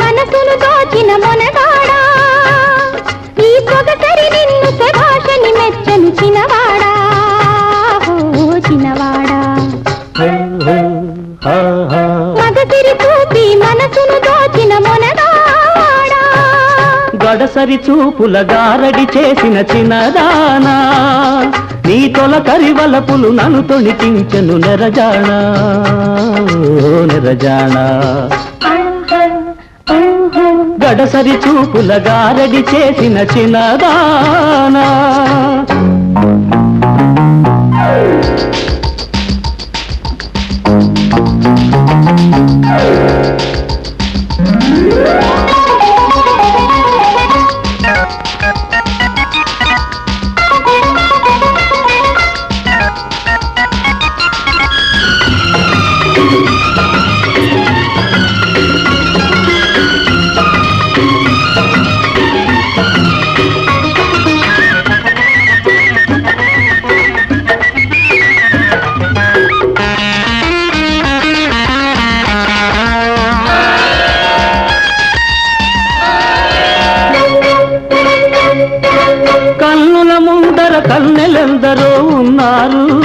మనసును పడసరి చూపుల గారడి చేసిన చిన్నదానా. నీ తొల కరివలపులు నన్ను తొణికించను నెరజానా. నెరజానా. గడసరి చూపుల గారడి చేసిన చిన్నదానా. Yeah! కన్నెలెందరో ఉన్నారు.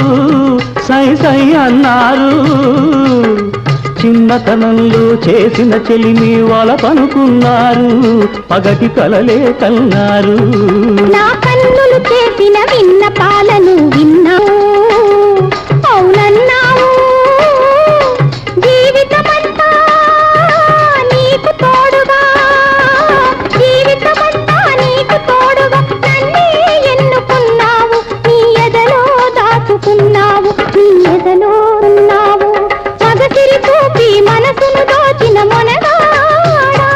సై సై అన్నారు. చిన్నతనంలో చేసిన చెలిమి వాళ్ళ పనుకున్నారు. పగటి కలలే కన్నారు. నా కన్నులు చేసిన విన్న పాలను విన్నావు. ఉన్నావు నీ ఎదలో ఉన్నావు. మగసిరి చూపి మనసును దోచిన మొనగాడా.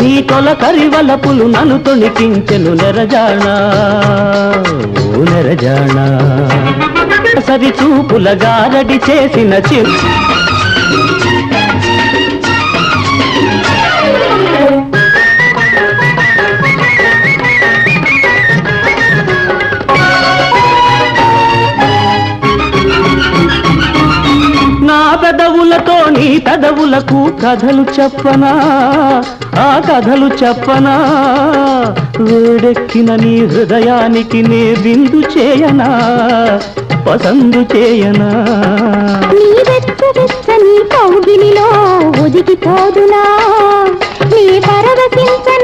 నీ తొల కరివలపులు నన్ను తొణికించెను నెరజాణా ఓ నెరజాణా సరి చూపుల గారడి చేసిన చిరు పెదవులతో నీ పెదవులకు కథలు చెప్పనా? ఆ కథలు చెప్పనా? వేడెక్కిన నీ హృదయానికి నే బిందు చేయనా? పసందు చేయనా? నీ వెచ్చని కౌగిలిలో ఒదిగిపోదునా నీ పరవశించనా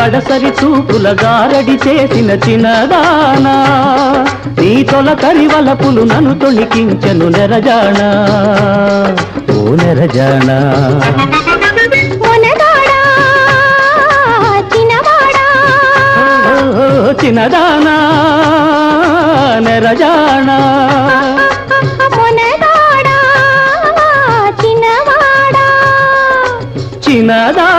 గడసరి చూపుల గారడి చేసిన చిన్నదానా. నీ తొలకరి వలపులు నన్ను తొణికించను నెరజానా. ఓ నెరజానా. చిన్నదానా. నెరజానా. చిన్నదా